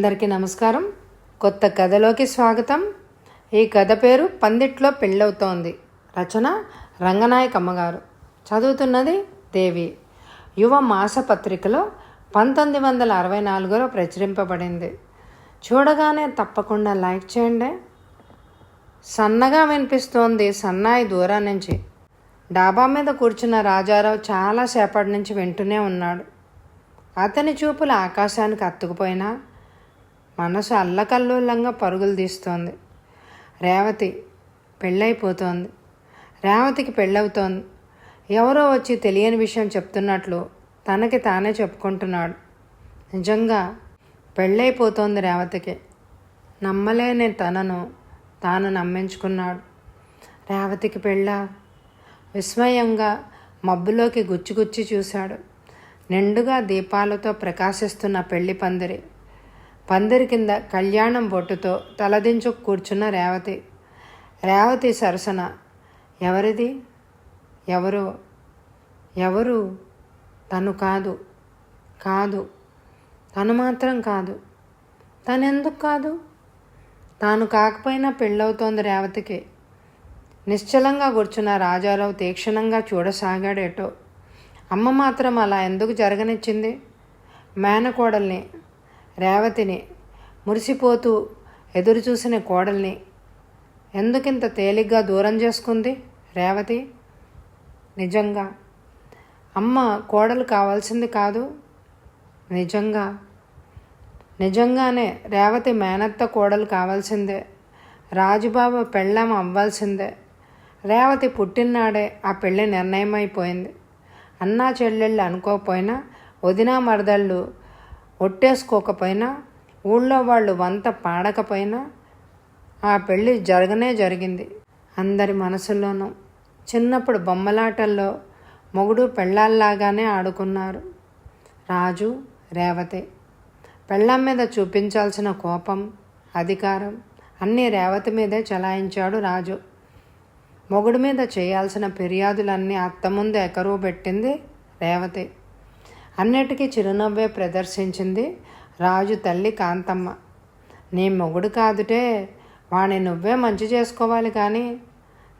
అందరికీ నమస్కారం. కొత్త కథలోకి స్వాగతం. ఈ కథ పేరు పందిట్లో పెళ్ళవుతోంది. రచన రంగనాయకమ్మగారు చదువుతున్నది దేవి. యువ మాసపత్రికలో పంతొమ్మిది వందల అరవై నాలుగులో ప్రచురింపబడింది. చూడగానే తప్పకుండా లైక్ చేయండి. సన్నగా వినిపిస్తోంది సన్నాయి దూరం నుంచి. డాబా మీద కూర్చున్న రాజారావు చాలాసేపటి నుంచి వింటూనే ఉన్నాడు. అతని చూపులు ఆకాశానికి అత్తుకుపోయినా మనసు అల్లకల్లోలంగా పరుగులు తీస్తోంది. రేవతి పెళ్ళైపోతోంది. రేవతికి పెళ్ళవుతోంది. ఎవరో వచ్చి తెలియని విషయం చెప్తున్నట్లు తనకి తానే చెప్పుకుంటున్నాడు. నిజంగా పెళ్ళైపోతోంది రేవతికి. నమ్మలేని తనను తాను నమ్మించుకున్నాడు. రేవతికి పెళ్ళా విస్మయంగా మబ్బులోకి గుచ్చిగుచ్చి చూశాడు. నిండుగా దీపాలతో ప్రకాశిస్తున్న పెళ్ళి పందిరి పందిరి కింద కళ్యాణం బొట్టుతో తలదించు కూర్చున్న రేవతి. రేవతి సరసన. ఎవరిది? ఎవరు? ఎవరు? తను కాదు. కాదు. తను మాత్రం కాదు. తను ఎందుకు కాదు? తాను కాకపోయినా పెళ్ళవుతోంది రేవతికి. నిశ్చలంగా కూర్చున్న రాజారావు తీక్షణంగా చూడసాగాడేటో. అమ్మ మాత్రం అలా ఎందుకు జరగనిచ్చింది? మేనకోడల్ని రేవతిని మురిసిపోతూ ఎదురుచూసిన కోడల్ని ఎందుకింత తేలిగ్గా దూరం చేసుకుంది రేవతి? నిజంగా. అమ్మ కోడలు కావాల్సింది కాదు. నిజంగా. నిజంగానే రేవతి మేనత్త కోడలు కావాల్సిందే. రాజుబాబు పెళ్ళాం అవ్వాల్సిందే. రేవతి పుట్టినాడే ఆ పెళ్ళి నిర్ణయమైపోయింది. అన్నా చెల్లెళ్ళు అనుకోకపోయినా వదినా మరదళ్ళు ఒట్టేసుకోకపోయినా ఊళ్ళో వాళ్ళు వంత పాడకపోయినా ఆ పెళ్ళి జరగనే జరిగింది. అందరి మనసుల్లోనూ. చిన్నప్పుడు బొమ్మలాటల్లో మొగుడు పెళ్ళాల్లాగానే ఆడుకున్నారు. రాజు రేవతి. పెళ్ళాం మీద చూపించాల్సిన కోపం అధికారం అన్నీ రేవతి మీదే చలాయించాడు రాజు. మొగుడు మీద చేయాల్సిన ఫిర్యాదులన్నీ అత్త ముందు ఎకరువు పెట్టింది రేవతి. అన్నిటికీ చిరునవ్వే ప్రదర్శించింది రాజు తల్లి కాంతమ్మ. నీ మొగుడు కాదుటే వాణ్ణి నువ్వే మంచి చేసుకోవాలి కానీ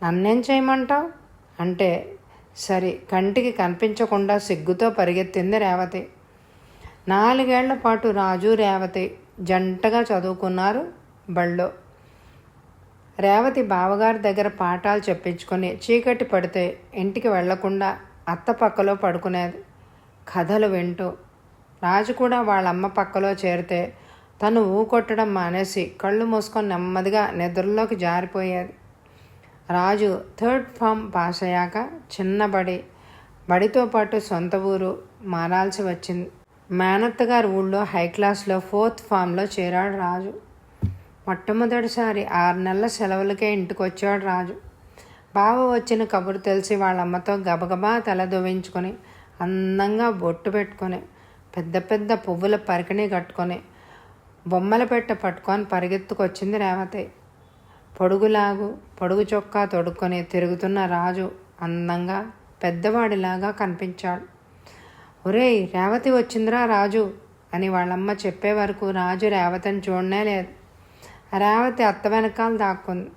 నన్నేం చేయమంటావు? అంటే సరి కంటికి కనిపించకుండా సిగ్గుతో పరిగెత్తింది రేవతి. నాలుగేళ్ళ పాటు రాజు రేవతి జంటగా చదువుకున్నారు బళ్ళో. రేవతి బావగారి దగ్గర పాఠాలు చెప్పించుకొని చీకటి పడితే ఇంటికి వెళ్ళకుండా అత్త పక్కలో పడుకునేది. కథలు వింటూ రాజు కూడా వాళ్ళ అమ్మ పక్కలో చేరితే తను ఊకొట్టడం మానేసి కళ్ళు మూసుకొని నెమ్మదిగా నిద్రలోకి జారిపోయేది. రాజు థర్డ్ ఫామ్ పాస్ అయ్యాక చిన్నబడి బడితో పాటు సొంత ఊరు మారాల్సి వచ్చింది. మేనత్త గారి ఊళ్ళో హై క్లాస్లో ఫోర్త్ ఫామ్లో చేరాడు రాజు. మొట్టమొదటిసారి ఆరు నెలల సెలవులకే ఇంటికి వచ్చాడు రాజు. బావ వచ్చిన కబురు తెలిసి వాళ్ళ అమ్మతో గబగబా తల దువ్వించుకొని అందంగా బొట్టు పెట్టుకొని పెద్ద పెద్ద పువ్వుల పరికిణి కట్టుకొని బొమ్మల పెట్ట పట్టుకొని పరిగెత్తుకొచ్చింది రేవతి. పొడుగులాగు పొడుగు చొక్కా తొడుక్కొని తిరుగుతున్న రాజు అందంగా పెద్దవాడిలాగా కనిపించాడు. ఒరేయ్ రేవతి వచ్చిందిరా రాజు అని వాళ్ళమ్మ చెప్పే వరకు రాజు రేవతిని చూడనే లేదు. రేవతి అత్త వెనకాల దాక్కుంది.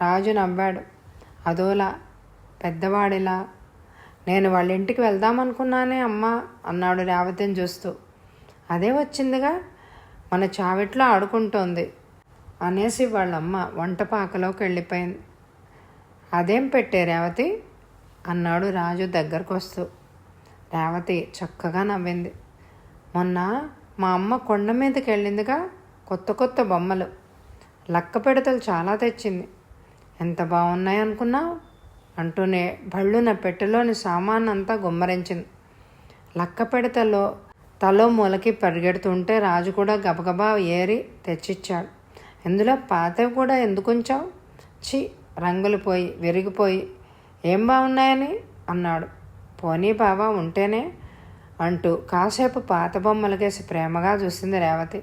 రాజు నవ్వాడు. అదోలా పెద్దవాడిలా నేను వాళ్ళ ఇంటికి వెళ్దామనుకున్నానే అమ్మ అన్నాడు రేవతిని చూస్తూ. అదే వచ్చిందిగా? మన చావిట్లో ఆడుకుంటోంది అనేసి వాళ్ళమ్మ వంటపాకలోకి వెళ్ళిపోయింది. అదేం పెట్టే రేవతి? అన్నాడు రాజు దగ్గరకు వస్తూ రేవతి చక్కగా నవ్వింది. మొన్న మా అమ్మ కొండ మీదకి వెళ్ళిందిగా కొత్త కొత్త బొమ్మలు. లక్క పెడతలు చాలా తెచ్చింది. ఎంత బాగున్నాయి అనుకున్నావు? అంటూనే భళ్ళున పెట్టెలోని సామానంతా గుమ్మరించింది. లక్క పెడతలో తలో మూలకి పరిగెడుతుంటే రాజు కూడా గబగబా ఏరి తెచ్చిచ్చాడు. ఇందులో పాతవి కూడా ఎందుకుంచావు? చి రంగులు పోయి విరిగిపోయి ఏం బాగున్నాయని అన్నాడు. పోనీ బాబా ఉంటేనే అంటూ కాసేపు పాత బొమ్మలకేసి ప్రేమగా చూసింది రేవతి.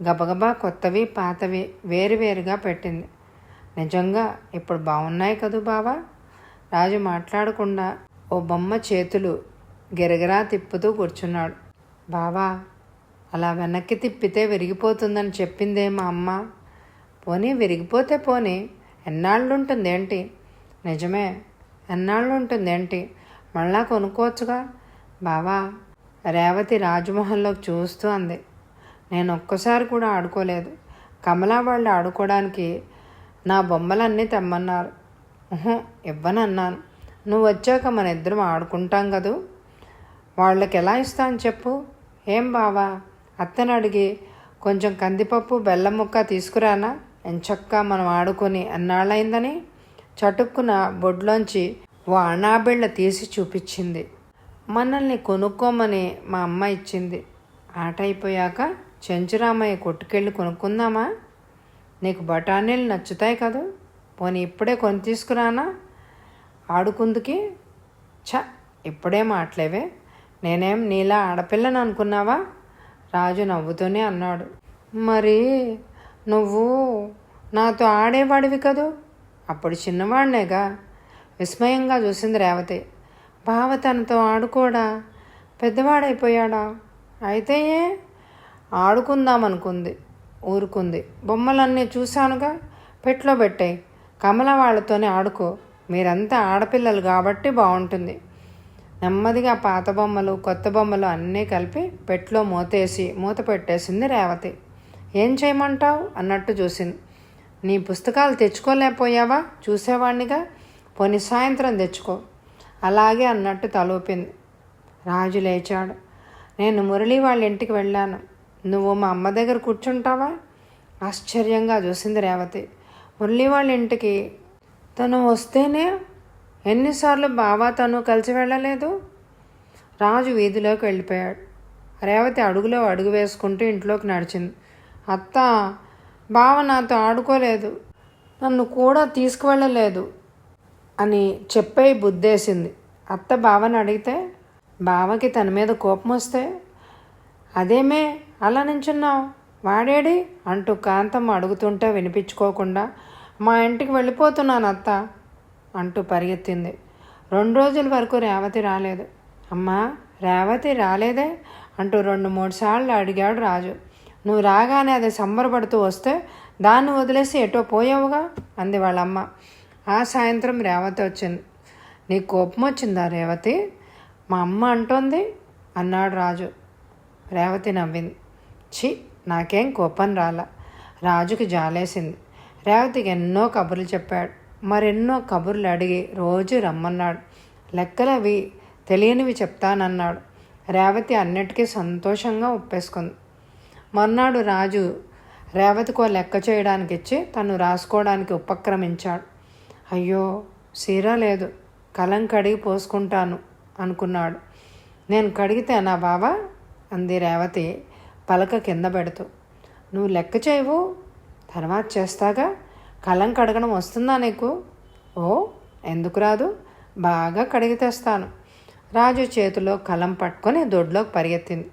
గబగబా కొత్తవి పాతవి వేరువేరుగా పెట్టింది. నిజంగా ఇప్పుడు బాగున్నాయి కదూ బావా? రాజు మాట్లాడకుండా ఓ బొమ్మ చేతులు గిరగిరా తిప్పుతూ కూర్చున్నాడు. బావా అలా వెనక్కి తిప్పితే విరిగిపోతుందని చెప్పిందే మా అమ్మ. పోనీ విరిగిపోతే పోనీ ఎన్నాళ్ళు ఏంటి నిజమే ఎన్నాళ్ళు ఏంటి మళ్ళా కొనుక్కోవచ్చుగా? బావా రేవతి రాజమహల్లోకి చూస్తూ అంది. నేను ఒక్కసారి కూడా ఆడుకోలేదు. కమలా వాళ్ళు ఆడుకోవడానికి నా బొమ్మలన్నీ తెమ్మన్నారు. ఇవ్వనన్నాను. నువ్వు వచ్చాక మన ఇద్దరం ఆడుకుంటాం కదూ? వాళ్ళకి ఎలా ఇస్తాను చెప్పు. ఏం బావా? అత్తని అడిగి కొంచెం కందిపప్పు బెల్లం ముక్క తీసుకురానా? ఎంచక్కా మనం ఆడుకొని అన్నాళ్ళైందని చటుక్కున బొడ్లోంచి ఓ అణాబిళ్ళ తీసి చూపించింది. మనల్ని కొనుక్కోమని మా అమ్మ ఇచ్చింది. ఆట అయిపోయాక చెంచురామయ్య కొట్టుకెళ్ళి కొనుక్కుందామా? నీకు బఠానీలు నచ్చుతాయి కదా? పోనీ ఇప్పుడే కొని తీసుకురానా? ఆడుకుందుకి? ఛ ఇప్పుడే మాట్లేవే. నేనేం నీలా ఆడపిల్లని అనుకున్నావా? రాజు నవ్వుతూనే అన్నాడు. మరి నువ్వు నాతో ఆడేవాడివి కదూ? అప్పుడు చిన్నవాడినేగా విస్మయంగా చూసింది రేవతి. బావ తనతో ఆడుకోడా? పెద్దవాడైపోయాడా? అయితే ఏ? ఆడుకుందామనుకుంది. ఊరుకుంది. బొమ్మలన్నీ చూశానుగా. పెట్లో పెట్టాయి. కమల వాళ్ళతోనే ఆడుకో. మీరంతా ఆడపిల్లలు కాబట్టి బాగుంటుంది నెమ్మదిగా పాత బొమ్మలు కొత్త బొమ్మలు అన్నీ కలిపి పెట్లో మూతేసి మూత పెట్టేసింది రేవతి. ఏం చేయమంటావు? అన్నట్టు చూసింది. నీ పుస్తకాలు తెచ్చుకోలేకపోయావా? చూసేవాడినిగా పోని సాయంత్రం తెచ్చుకో. అలాగే అన్నట్టు తలూపింది. రాజు లేచాడు. నేను మురళి వాళ్ళ ఇంటికి వెళ్ళాను. నువ్వు మా అమ్మ దగ్గర కూర్చుంటావా? ఆశ్చర్యంగా చూసింది రేవతి. మురళి వాళ్ళ ఇంటికి తను వస్తేనే ఎన్నిసార్లు బావా తను కలిసి వెళ్ళలేదు? రాజు వీధిలోకి వెళ్ళిపోయాడు. రేవతి అడుగులో అడుగు వేసుకుంటూ ఇంట్లోకి నడిచింది. అత్త బావ నాతో ఆడుకోలేదు. నన్ను కూడా తీసుకువెళ్ళలేదు అని చెప్పే బుద్ధేసింది. అత్త బావని అడిగితే బావకి తన మీద కోపం వస్తే అదేమే అలా నించున్నావు? వాడేడి? అంటూ కాంతమ్మ అడుగుతుంటే వినిపించుకోకుండా మా ఇంటికి వెళ్ళిపోతున్నాను అత్త అంటూ పరిగెత్తింది. రెండు రోజుల వరకు రేవతి రాలేదు. అమ్మా రేవతి రాలేదే? అంటూ రెండు మూడు సార్లు అడిగాడు రాజు. నువ్వు రాగానే అది సంబరపడుతూ వస్తే దాన్ని వదిలేసి ఎటో పోయావుగా? అంది వాళ్ళమ్మ. ఆ సాయంత్రం రేవతి వచ్చింది. నీకు కోపం వచ్చిందా రేవతి? మా అమ్మ అంటోంది అన్నాడు రాజు. రేవతి నవ్వింది. ఛీ నాకేం కోపం రాల. రాజుకి జాలేసింది. రేవతికి ఎన్నో కబుర్లు చెప్పాడు. మరెన్నో కబుర్లు అడిగి రోజు రమ్మన్నాడు. లెక్కలవి తెలియనివి చెప్తానన్నాడు. రేవతి అన్నిటికీ సంతోషంగా ఒప్పేసుకుంది. మర్నాడు రాజు రేవతికో లెక్క చేయడానికి ఇచ్చి తను రాసుకోవడానికి ఉపక్రమించాడు. అయ్యో సీరా లేదు. కలం కడిగి పోసుకుంటాను అనుకున్నాడు. నేను కడిగితే నా బావా? అంది రేవతి. పలక కింద పెడుతూ నువ్వు లెక్క చేయవు తర్వాత చేస్తాగా? కలం కడగడం వస్తుందా నీకు? ఓ ఎందుకు రాదు? బాగా కడిగి తెస్తాను. రాజు చేతిలో కలం పట్టుకొని దొడ్లోకి పరిగెత్తింది.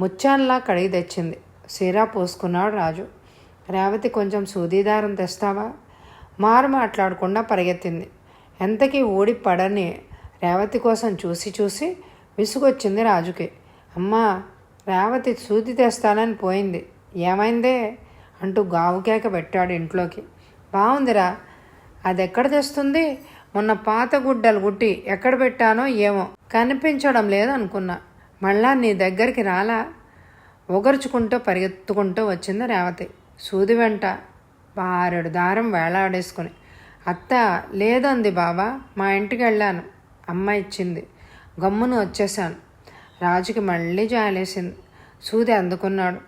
ముత్యాన్లా కడిగి తెచ్చింది. సీరా పోసుకున్నాడు రాజు. రేవతి కొంచెం సూదీదారం తెస్తావా? మారు మాట్లాడకుండా పరిగెత్తింది. ఎంతకీ ఊడి పడని రేవతి కోసం చూసి చూసి విసుగొచ్చింది రాజుకి. అమ్మా రేవతి సూది తెస్తానని పోయింది. ఏమైందే? అంటూ గావుకేక పెట్టాడు ఇంట్లోకి. బాగుందిరా అది ఎక్కడ తెస్తుంది? మొన్న పాత గుడ్డలు గుట్టి ఎక్కడ పెట్టానో ఏమో కనిపించడం లేదనుకున్నా. మళ్ళా నీ దగ్గరికి రాలా? ఒగర్చుకుంటూ పరిగెత్తుకుంటూ వచ్చింది రేవతి. సూది వెంట బారెడు దారం వేలాడేసుకుని అత్త లేదంది బావా మా ఇంటికి వెళ్ళాను అమ్మ ఇచ్చింది. గమ్మును వచ్చేసాను రాజుకి మళ్ళీ జాలేసింది. సూది అందుకున్నాడు.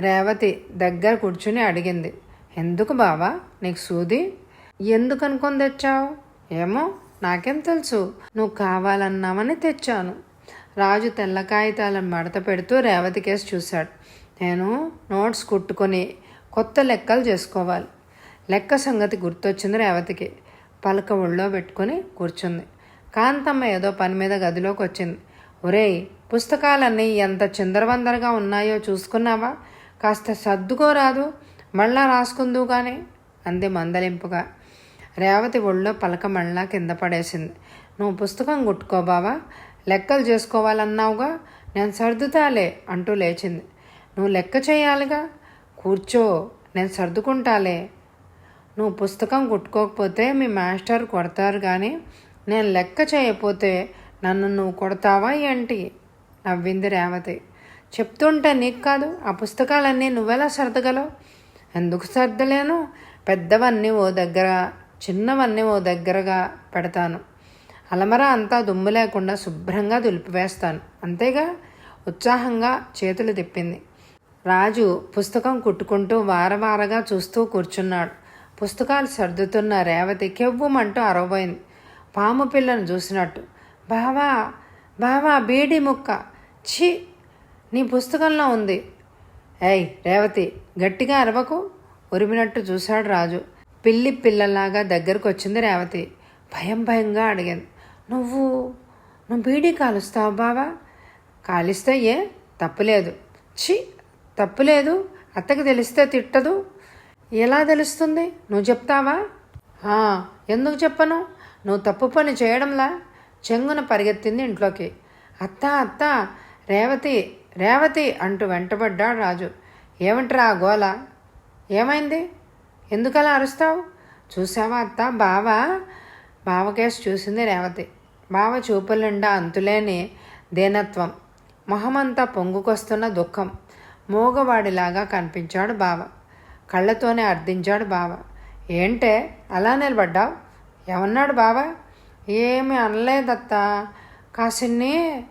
రేవతి దగ్గర కూర్చుని అడిగింది. ఎందుకు బావా? నీకు సూది? ఎందుకు అనుకొని తెచ్చావు? ఏమో నాకేం తెలుసు. నువ్వు కావాలన్నామని తెచ్చాను. రాజు తెల్ల కాగితాలను మడత పెడుతూ రేవతి కేసు చూశాడు. నేను నోట్స్ కుట్టుకొని కొత్త లెక్కలు చేసుకోవాలి. లెక్క సంగతి గుర్తొచ్చింది రేవతికి. పలక ఒళ్ళో పెట్టుకొని కూర్చుంది. కాంతమ్మ ఏదో పని మీద గదిలోకి వచ్చింది. ఒరేయ్ పుస్తకాలన్నీ ఎంత చిందరవందరగా ఉన్నాయో చూసుకున్నావా? కాస్త సర్దుకోరాదు మళ్ళా రాసుకుందు కానీ అంది మందలింపుగా. రేవతి ఒళ్ళో పలక మళ్ళా కింద పడేసింది. నువ్వు పుస్తకం కుట్టుకో బావా లెక్కలు చేసుకోవాలన్నావుగా నేను సర్దుతాలే అంటూ లేచింది. నువ్వు లెక్క చేయాలిగా? కూర్చో నేను సర్దుకుంటాలే. నువ్వు పుస్తకం కుట్టుకోకపోతే మీ మాస్టర్ కొడతారు కానీ నేను లెక్క చేయకపోతే నన్ను నువ్వు కొడతావా ఏంటి? నవ్వింది రేవతి. చెప్తుంటే నీకు కాదు ఆ పుస్తకాలన్నీ నువ్వెలా సర్దగలవు? ఎందుకు సర్దలేను? పెద్దవన్నీ ఓ దగ్గర చిన్నవన్నీ ఓ దగ్గరగా పెడతాను. అలమర అంతా దుమ్ము లేకుండా శుభ్రంగా దులిపివేస్తాను. అంతేగా? ఉత్సాహంగా చేతులు తిప్పింది. రాజు పుస్తకం కుట్టుకుంటూ వారవారగా చూస్తూ కూర్చున్నాడు. పుస్తకాలు సర్దుతున్న రేవతి కెవ్వమంటూ అరవబోయింది. పాము పిల్లను చూసినట్టు. బావా బావా బీడి ముక్క. ఛీ నీ పుస్తకంలో ఉంది. ఏయ్ రేవతి గట్టిగా అరవకు. ఉరిమినట్టు చూశాడు రాజు. పిల్లి పిల్లలాగా దగ్గరకు వచ్చింది రేవతి. భయం భయంగా అడిగింది నువ్వు నువ్వు బీడీ కాలుస్తావు బావా? కాలిస్తే ఏ? తప్పులేదు. ఛీ తప్పులేదు. అత్తకి తెలిస్తే తిట్టదు. ఎలా తెలుస్తుంది? నువ్వు చెప్తావా? ఎందుకు చెప్పను? నువ్వు తప్పు పని చేయడంలా? చెంగున పరిగెత్తింది ఇంట్లోకి. అత్త అత్త రేవతి రేవతి అంటూ వెంటబడ్డాడు రాజు. ఏమిట్రా ఆ గోల? ఏమైంది? ఎందుకలా అరుస్తావు? చూసావా అత్త? బావ? బావకేసి చూసింది రేవతి. బావ చూపుల నిండా అంతులేని దీనత్వం. మొహమంతా పొంగుకొస్తున్న దుఃఖం. మూగవాడిలాగా కనిపించాడు బావ. కళ్ళతోనే అర్థించాడు బావ. ఏంటే? అలా నిలబడ్డావు? ఏమన్నాడు బావ? ఏమి అనలేదత్తా. కాసిన్ని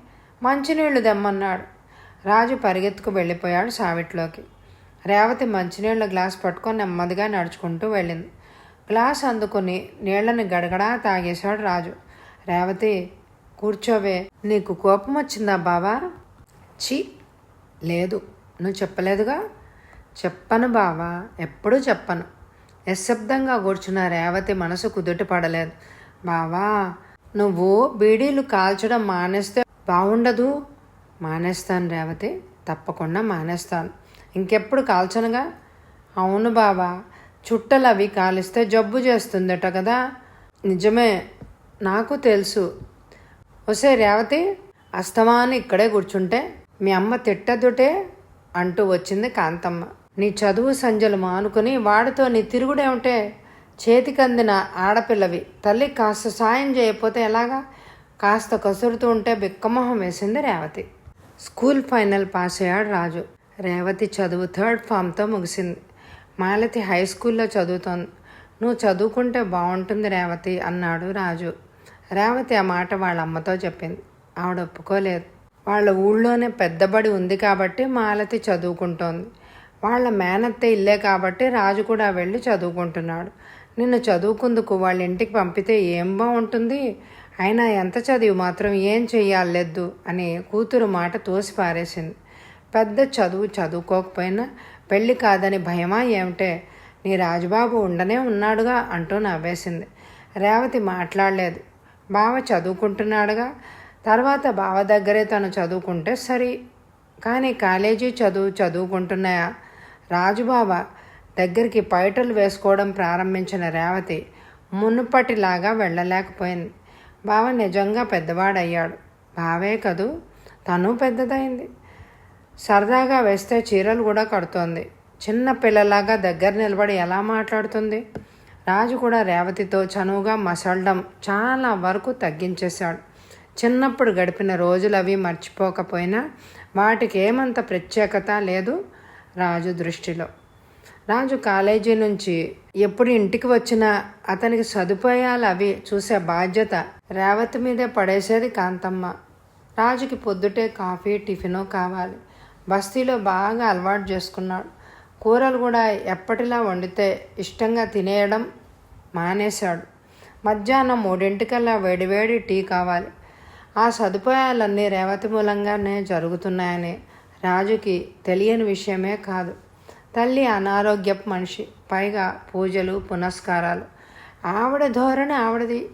మంచినీళ్ళు దెమ్మన్నాడు రాజు పరిగెత్తుకు వెళ్ళిపోయాడు సావిట్లోకి. రేవతి మంచినీళ్ళ గ్లాస్ పట్టుకొని నెమ్మదిగా నడుచుకుంటూ వెళ్ళింది. గ్లాస్ అందుకుని నీళ్ళని గడగడా తాగేశాడు రాజు. రేవతి కూర్చోవే. నీకు కోపం వచ్చిందా బావా? ఛీ! లేదు. నువ్వు చెప్పలేదుగా? చెప్పను బావా. ఎప్పుడూ చెప్పను. నిశ్శబ్దంగా కూర్చున్న రేవతి మనసు కుదుట పడలేదు. బావా నువ్వు బీడీలు కాల్చడం మానేస్తే బాగుండదు మానేస్తాను రేవతి తప్పకుండా మానేస్తాను. ఇంకెప్పుడు కాల్చనుగా? అవును బావా చుట్టలు అవి కాలిస్తే జబ్బు చేస్తుందట కదా. నిజమే నాకు తెలుసు. ఒసే రేవతి అస్తమాని ఇక్కడే కూర్చుంటే మీ అమ్మ తిట్టదుటే అంటూ వచ్చింది కాంతమ్మ. నీ చదువు సంజలు మానుకుని వాడితో నీ తిరుగుడేమిటే? చేతికందిన ఆడపిల్లవి. తల్లి కాస్త సాయం చేయకపోతే ఎలాగా? కాస్త కసురుతూ ఉంటే బిక్కమొహం వేసింది రేవతి. స్కూల్ ఫైనల్ పాస్ అయ్యాడు రాజు. రేవతి చదువు థర్డ్ ఫామ్తో ముగిసింది. మాలతి హై స్కూల్లో చదువుతోంది. నువ్వు చదువుకుంటే బాగుంటుంది రేవతి అన్నాడు రాజు. రేవతి ఆ మాట వాళ్ళ అమ్మతో చెప్పింది. ఆవిడ ఒప్పుకోలేదు. వాళ్ళ ఊళ్ళోనే పెద్దబడి ఉంది కాబట్టి మాలతి చదువుకుంటోంది. వాళ్ళ మేనత్తే ఇల్లే కాబట్టి రాజు కూడా వెళ్ళి చదువుకుంటున్నాడు. నిన్ను చదువుకుందుకు వాళ్ళ ఇంటికి పంపితే ఏం బాగుంటుంది అయినా ఎంత చదివి మాత్రం ఏం చెయ్యాలెద్దు అని కూతురు మాట తోసి పారేసింది. పెద్ద చదువు చదువుకోకపోయినా పెళ్ళి కాదని భయమా ఏమిటే? నీ రాజుబాబు ఉండనే ఉన్నాడుగా అంటూ నవ్వేసింది. రేవతి మాట్లాడలేదు. బావ చదువుకుంటున్నాడుగా. తర్వాత బావ దగ్గరే తను చదువుకుంటే సరి. కానీ కాలేజీ చదువు చదువుకుంటున్నాయా? రాజుబాబా దగ్గరికి పైటలు వేసుకోవడం ప్రారంభించిన రేవతి మునుపటిలాగా వెళ్ళలేకపోయింది. బావ నిజంగా పెద్దవాడయ్యాడు. బావే కదూ? తను పెద్దదైంది. సరదాగా వేస్తే చీరలు కూడా కడుతోంది. చిన్న పిల్లలాగా దగ్గర నిలబడి ఎలా మాట్లాడుతుంది? రాజు కూడా రేవతితో చనువుగా మసలడం చాలా వరకు తగ్గించేశాడు. చిన్నప్పుడు గడిపిన రోజులు అవి మర్చిపోకపోయినా వాటికి ఏమంత ప్రత్యేకత లేదు రాజు దృష్టిలో. రాజు కాలేజీ నుంచి ఎప్పుడు ఇంటికి వచ్చినా అతనికి సదుపాయాలు అవి చూసే బాధ్యత రేవతి మీదే పడేసేది కాంతమ్మ. రాజుకి పొద్దుటే కాఫీ టిఫిను కావాలి. బస్తీలో బాగా అలవాటు చేసుకున్నాడు. కూరలు కూడా ఎప్పటిలా వండితే ఇష్టంగా తినేయడం మానేశాడు. మధ్యాహ్నం మూడింటికల్లా వేడివేడి టీ కావాలి. ఆ సదుపాయాలన్నీ రేవతి మూలంగానే జరుగుతున్నాయని రాజుకి తెలియని విషయమే కాదు. తల్లి అనారోగ్యపు మనిషి. పైగా పూజలు పునస్కారాలు. ఆవిడ ధోరణి ఆవిడది.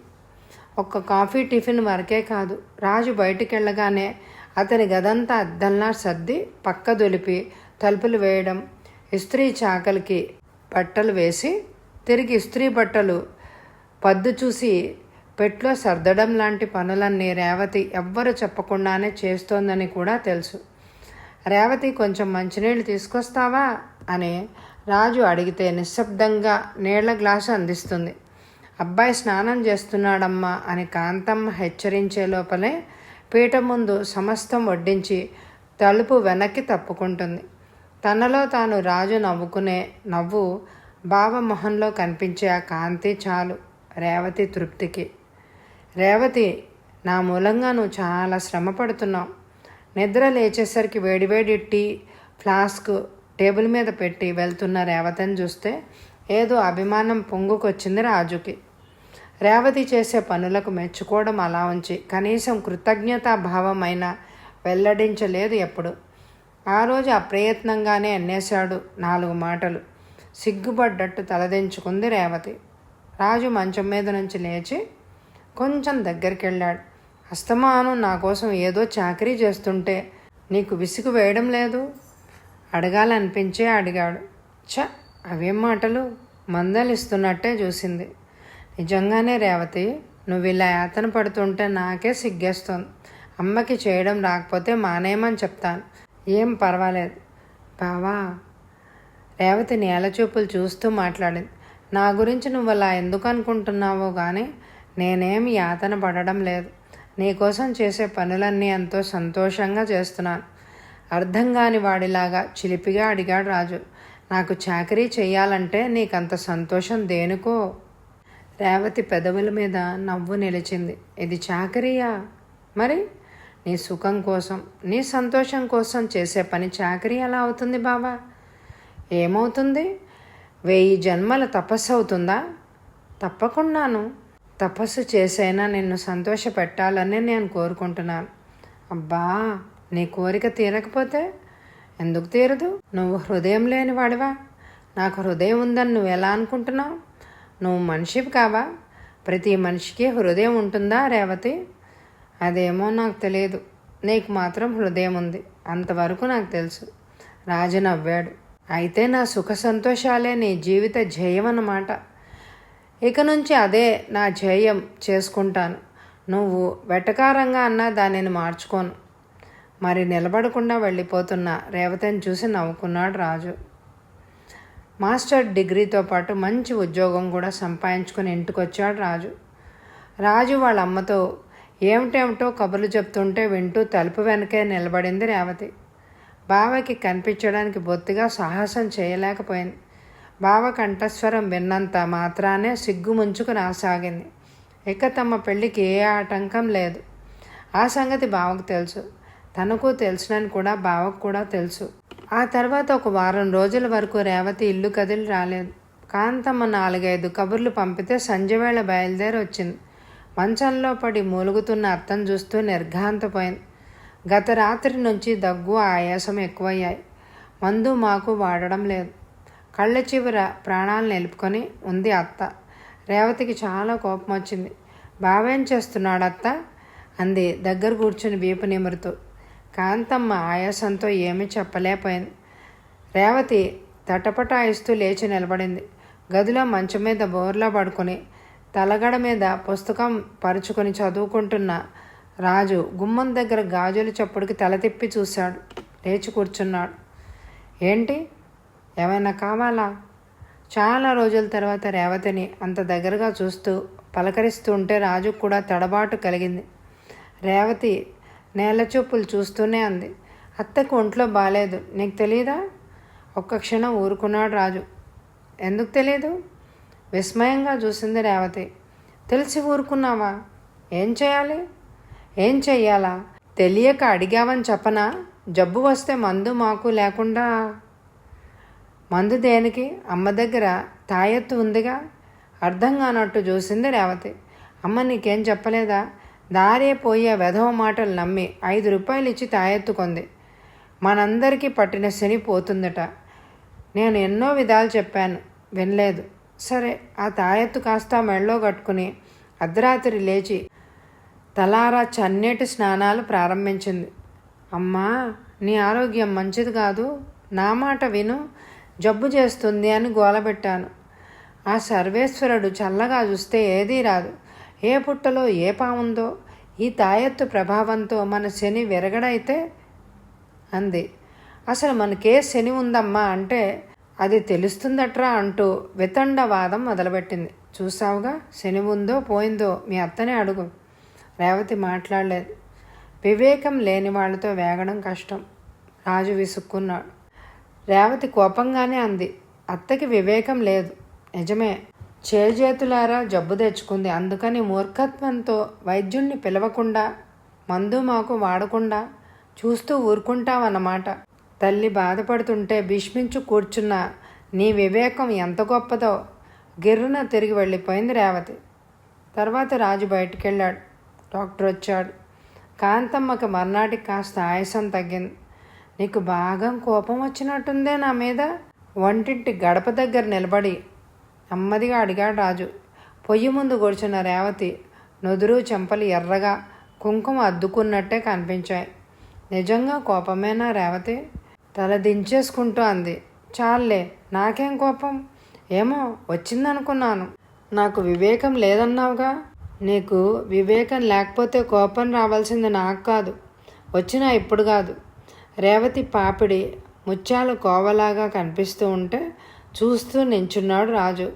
ఒక్క కాఫీ టిఫిన్ వరకే కాదు. రాజు బయటికి వెళ్ళగానే అతని గదంతా అద్దంలా సర్ది పక్క దొలిపి తలుపులు వేయడం ఇస్త్రీ చాకలికి బట్టలు వేసి తిరిగి ఇస్త్రీ బట్టలు పద్దు చూసి పెట్లో సర్దడం లాంటి పనులన్నీ రేవతి ఎవ్వరు చెప్పకుండానే చేస్తోందని కూడా తెలుసు. రేవతి కొంచెం మంచినీళ్ళు తీసుకొస్తావా? అని రాజు అడిగితే నిశ్శబ్దంగా నీళ్ళ గ్లాసు అందిస్తుంది. అబ్బాయి స్నానం చేస్తున్నాడమ్మా అని కాంతమ్మ హెచ్చరించే లోపలే పీట ముందు సమస్తం వడ్డించి తలుపు వెనక్కి తప్పుకుంటుంది. తనలో తాను రాజు నవ్వుకునే నవ్వు బావ మొహంలో కనిపించే ఆ కాంతి చాలు రేవతి తృప్తికి. రేవతి నా మూలంగా నువ్వు చాలా శ్రమ పడుతున్నావు నిద్ర లేచేసరికి వేడివేడి టీ ఫ్లాస్క్ టేబుల్ మీద పెట్టి వెళ్తున్న రేవతిని చూస్తే ఏదో అభిమానం పొంగుకొచ్చింది రాజుకి. రేవతి చేసే పనులకు మెచ్చుకోవడం అలా ఉంచి కనీసం కృతజ్ఞతాభావమైన వెల్లడించలేదు ఎప్పుడు. ఆ రోజు అప్రయత్నంగానే అన్నేశాడు నాలుగు మాటలు. సిగ్గుపడ్డట్టు తలదించుకుంది రేవతి. రాజు మంచం మీద నుంచి లేచి కొంచెం దగ్గరికి వెళ్ళాడు అస్తమానం నా కోసం ఏదో చాకరీ చేస్తుంటే నీకు విసుగు వేయడం లేదు? అడగాలనిపించే అడిగాడు. చ అవేం మాటలు? మందలిస్తున్నట్టే చూసింది. నిజంగానే రేవతి నువ్వు ఇలా యాతన పడుతుంటే నాకే సిగ్గేస్తోంది. అమ్మకి చేయడం రాకపోతే మానేయమని చెప్తాను. ఏం పర్వాలేదు. బావా రేవతి నేల చూపులు చూస్తూ మాట్లాడింది. నా గురించి నువ్వు అలా ఎందుకు అనుకుంటున్నావో కానీ నేనేం యాతన పడడం లేదు. నీకోసం చేసే పనులన్నీ ఎంతో సంతోషంగా చేస్తున్నాను. అర్థం కాని వాడిలాగా చిలిపిగా అడిగాడు రాజు. నాకు చాకరీ చేయాలంటే నీకంత సంతోషం దేనికో? రేవతి పెదవుల మీద నవ్వు నిలిచింది. ఇది చాకరీయా? మరి? నీ సుఖం కోసం నీ సంతోషం కోసం చేసే పని చాకరీ ఎలా అవుతుంది బాబా ఏమవుతుంది? వెయ్యి జన్మల తపస్సు అవుతుందా? తప్పకుండాను. తపస్సు చేసైనా నిన్ను సంతోష పెట్టాలని నేను కోరుకుంటున్నాను. అబ్బా! నీ కోరిక తీరకపోతే ఎందుకు తీరదు? నువ్వు హృదయం లేని వాడివా? నాకు హృదయం ఉందని నువ్వు ఎలా అనుకుంటున్నావు? నువ్వు మనిషివి కావా? ప్రతి మనిషికి హృదయం ఉంటుందా రేవతి? అదేమో నాకు తెలియదు. నీకు మాత్రం హృదయం ఉంది. అంతవరకు నాకు తెలుసు. రాజు నవ్వాడు. అయితే నా సుఖ సంతోషాలే నీ జీవిత జయం అన్నమాట. ఇక నుంచి అదే నా జయం చేసుకుంటాను. నువ్వు వెటకారంగా అన్నా దానిని మార్చుకోను. మరి నిలబడకుండా వెళ్ళిపోతున్న రేవతిని చూసి నవ్వుకున్నాడు రాజు. మాస్టర్ డిగ్రీతో పాటు మంచి ఉద్యోగం కూడా సంపాదించుకుని ఇంటికొచ్చాడు రాజు. రాజు వాళ్ళ అమ్మతో ఏమిటేమిటో కబుర్లు చెప్తుంటే వింటూ తలుపు వెనకే నిలబడింది రేవతి. బావకి కనిపించడానికి బొత్తిగా సాహసం చేయలేకపోయింది. బావ కంఠస్వరం విన్నంత మాత్రానే సిగ్గు ముంచుకు రాసాగింది. ఇక తమ పెళ్ళికి ఏ ఆటంకం లేదు. ఆ సంగతి బావకు తెలుసు. తనకు తెలుసునని కూడా బావకు కూడా తెలుసు. ఆ తర్వాత ఒక వారం రోజుల వరకు రేవతి ఇల్లు కదిలి రాలేదు. కాంతమ్మ నాలుగైదు కబుర్లు పంపితే సంజవేళ బయలుదేరి వచ్చింది. మంచంలో పడి మూలుగుతున్న అర్థం చూస్తూ నిర్ఘాంతపోయింది. గత రాత్రి నుంచి దగ్గు ఆయాసం ఎక్కువయ్యాయి. మందు మాకు వాడడం లేదు. కళ్ళ చివర ప్రాణాలు నిలుపుకొని ఉంది అత్త. రేవతికి చాలా కోపం వచ్చింది బావేం చేస్తున్నాడు అత్త అంది దగ్గర కూర్చుని వీపు నిమురుతూ. కాంతమ్మ ఆయాసంతో ఏమీ చెప్పలేకపోయింది. రేవతి తటపటాయిస్తూ లేచి నిలబడింది. గదిలో మంచం మీద బోర్లా పడుకొని తలగడ మీద పుస్తకం పరుచుకొని చదువుకుంటున్న రాజు గుమ్మం దగ్గర గాజుల చప్పుడుకి తల తిప్పి చూశాడు. లేచి కూర్చున్నాడు. ఏంటి? ఏమైనా కావాలా? చాలా రోజుల తర్వాత రేవతిని అంత దగ్గరగా చూస్తూ పలకరిస్తూ ఉంటే రాజుకు కూడా తడబాటు కలిగింది. రేవతి నేల చూపులు చూస్తూనే అంది. అత్తకు ఒంట్లో బాగాలేదు నీకు తెలియదా ఒక్క క్షణం ఊరుకున్నాడు రాజు. ఎందుకు తెలియదు విస్మయంగా చూసింది రేవతి. తెలిసి ఊరుకున్నావా? ఏం చేయాలి? ఏం చెయ్యాలా? తెలియక అడిగావని చెప్పనా? జబ్బు వస్తే మందు మాకు లేకుండా మందు దేనికి? అమ్మ దగ్గర తాయెత్తు ఉందిగా? అర్థం కానట్టు చూసింది రేవతి. అమ్మ నీకేం చెప్పలేదా? దారే పోయే వెధవ మాటలు నమ్మి ఐదు రూపాయలు ఇచ్చి తాయెత్తుకుంది. మనందరికీ పట్టిన శని పోతుందట. నేను ఎన్నో విధాలు చెప్పాను. వినలేదు. సరే ఆ తాయెత్తు కాస్త మెళ్ళో కట్టుకుని అర్ధరాత్రి లేచి తలారా చన్నీటి స్నానాలు ప్రారంభించింది. అమ్మా నీ ఆరోగ్యం మంచిది కాదు. నా మాట విను. జబ్బు చేస్తుంది అని గోలబెట్టాను ఆ సర్వేశ్వరుడు చల్లగా చూస్తే ఏదీ రాదు. ఏ పుట్టలో ఏ పాముందో ఈ తాయెత్తు ప్రభావంతో మన శని విరగడైతే అంది. అసలు మనకే శని ఉందమ్మా అంటే అది తెలుస్తుందట్రా అంటూ వితండవాదం మొదలుపెట్టింది. చూసావుగా శని ఉందో పోయిందో మీ అత్తనే అడుగు. రేవతి మాట్లాడలేదు. వివేకం లేని వాళ్ళతో వేగడం కష్టం. రాజు విసుక్కున్నాడు. రేవతి కోపంగానే అంది. అత్తకి వివేకం లేదు. నిజమే. చేజేతులారా జబ్బు తెచ్చుకుంది. అందుకని మూర్ఖత్వంతో వైద్యుణ్ణి పిలవకుండా మందు మాకు వాడకుండా చూస్తూ ఊరుకుంటావన్నమాట. తల్లి బాధపడుతుంటే భీష్మించు కూర్చున్న నీ వివేకం ఎంత గొప్పదో గిర్రున తిరిగి వెళ్ళిపోయింది రేవతి. తర్వాత రాజు బయటికెళ్ళాడు. డాక్టర్ వచ్చాడు. కాంతమ్మకి మర్నాటికి కాస్త ఆయాసం తగ్గింది. నీకు బాగా కోపం వచ్చినట్టుందే నా మీద? వంటింటి గడప దగ్గర నిలబడి నెమ్మదిగా అడిగాడు రాజు. పొయ్యి ముందు గొడిచిన రేవతి నుదురు చెంపలు ఎర్రగా కుంకుమ అద్దుకున్నట్టే కనిపించాయి. నిజంగా కోపమేనా రేవతి? తల దించేసుకుంటూ అంది. చాలే నాకేం కోపం? ఏమో వచ్చిందనుకున్నాను. నాకు వివేకం లేదన్నావుగా? నీకు వివేకం లేకపోతే కోపం రావాల్సింది నాకు కాదు. వచ్చినా ఇప్పుడు కాదు. రేవతి పాపిడి ముత్యాలు కోవలాగా కనిపిస్తూ ఉంటే చూస్తూ నించున్నాడు రాజు.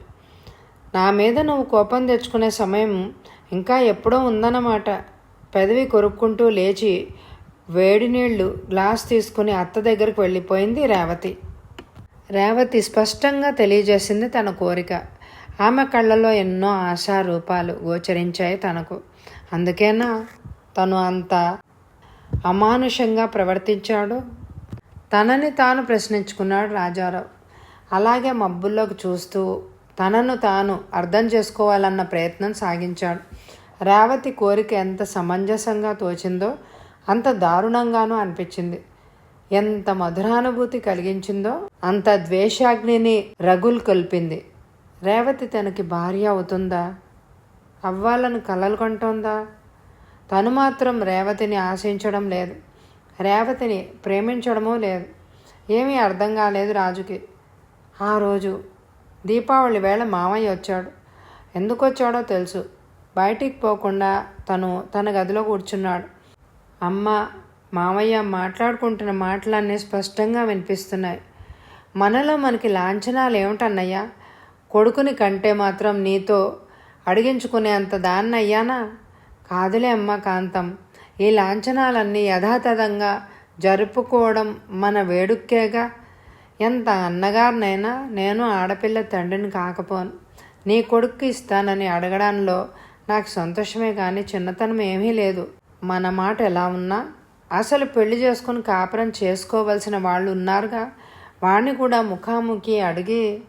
నా మీద నువ్వు కోపం తెచ్చుకునే సమయం ఇంకా ఎప్పుడో ఉందన్నమాట. పెదవి కొరుక్కుంటూ లేచి వేడి నీళ్ళు గ్లాస్ తీసుకుని అత్త దగ్గరికి వెళ్ళిపోయింది రేవతి. రేవతి స్పష్టంగా తెలియజేసింది తన కోరిక. ఆమె కళ్ళలో ఎన్నో ఆశారూపాలు గోచరించాయి తనకు. అందుకేనా తను అంత అమానుషంగా ప్రవర్తించాడు? తనని తాను ప్రశ్నించుకున్నాడు రాజారావు. అలాగే మబ్బుల్లోకి చూస్తూ తనను తాను అర్థం చేసుకోవాలన్న ప్రయత్నం సాగించాడు. రేవతి కోరిక ఎంత సమంజసంగా తోచిందో అంత దారుణంగానూ అనిపించింది. ఎంత మధురానుభూతి కలిగించిందో అంత ద్వేషాగ్నిని రగులు కొల్పింది. రేవతి తనకి భార్య అవుతుందా? అవ్వాలని కలలుకొంటోందా తను మాత్రం రేవతిని ఆశించడం లేదు. రేవతిని ప్రేమించడమూ లేదు. ఏమీ అర్థం కాలేదు రాజుకి. ఆ రోజు దీపావళి వేళ మామయ్య వచ్చాడు. ఎందుకు వచ్చాడో తెలుసు. బయటికి పోకుండా తను తన గదిలో కూర్చున్నాడు. అమ్మ మామయ్య మాట్లాడుకుంటున్న మాటలన్నీ స్పష్టంగా వినిపిస్తున్నాయి. మనలో మనకి లాంఛనాలు ఏమిటన్నయ్యా? కొడుకుని కంటే మాత్రం నీతో అడిగించుకునేంత దాన్నయ్యానా? కాదులే అమ్మ కాంతం. ఈ లాంఛనాలన్నీ యథాతథంగా జరుపుకోవడం మన వేడుక్కేగా. ఎంత అన్నగారినైనా నేను ఆడపిల్ల తండ్రిని కాకపోను. నీ కొడుకు ఇస్తానని అడగడంలో నాకు సంతోషమే కానీ చిన్నతనం ఏమీ లేదు. మన మాట ఎలా ఉన్నా అసలు పెళ్ళి చేసుకుని కాపురం చేసుకోవలసిన వాళ్ళు ఉన్నారుగా. వాడిని కూడా ముఖాముఖి అడిగి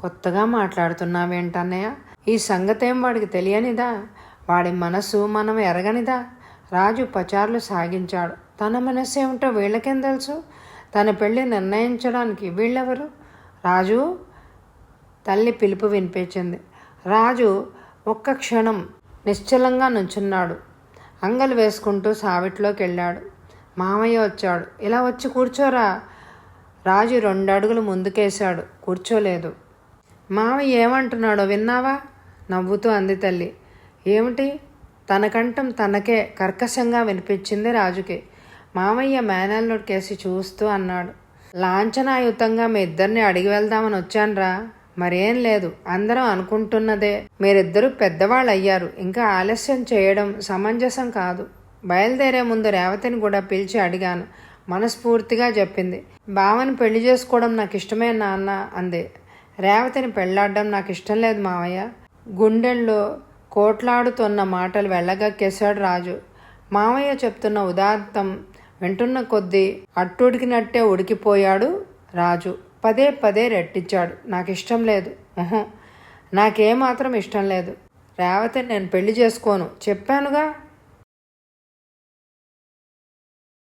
కొత్తగా మాట్లాడుతున్నావేంటన్నయ్య? ఈ సంగతేం వాడికి తెలియనిదా? వాడి మనసు మనం ఎరగనిదా? రాజు పచారులు సాగించాడు. తన మనసు ఏమిటో వీళ్ళకేం తెలుసు? తన పెళ్ళి నిర్ణయించడానికి వీళ్ళెవరు? రాజు తల్లి పిలుపు వినిపించింది. రాజు ఒక్క క్షణం నిశ్చలంగా నుంచున్నాడు. అంగలు వేసుకుంటూ సావిట్లోకి వెళ్ళాడు. మామయ్య వచ్చాడు. ఇలా వచ్చి కూర్చోరా. రాజు రెండు అడుగులు ముందుకేశాడు. కూర్చోలేదు. మామయ్య ఏమంటున్నాడో విన్నావా? నవ్వుతూ అంది తల్లి. ఏమిటి? తన కంఠం తనకే కర్కశంగా వినిపించింది రాజుకి. మామయ్య మేనల్లోకేసి కేసి చూస్తూ అన్నాడు. లాంఛనాయుతంగా మీ ఇద్దరిని అడిగి వెళ్దామని వచ్చానురా. మరేం లేదు అందరం అనుకుంటున్నదే. మీరిద్దరూ పెద్దవాళ్ళు అయ్యారు ఇంకా ఆలస్యం చేయడం సమంజసం కాదు. బయలుదేరే ముందు రేవతిని కూడా పిలిచి అడిగాను. మనస్ఫూర్తిగా చెప్పింది. బావని పెళ్ళి చేసుకోవడం నాకు ఇష్టమే నాన్న అంది. రేవతిని పెళ్ళాడడం నాకు ఇష్టం లేదు మావయ్య గుండెల్లో కోట్లాడుతున్న మాటలు వెళ్ళగక్కేశాడు రాజు. మావయ్య చెప్తున్న ఉదాత్తం వింటున్న కొద్దీ అట్టుడికినట్టే ఉడికిపోయాడు రాజు. పదే పదే రెట్టించాడు. నాకు ఇష్టం లేదు నాకేమాత్రం ఇష్టం లేదు. రేవతి నేను పెళ్ళి చేసుకోను. చెప్పానుగా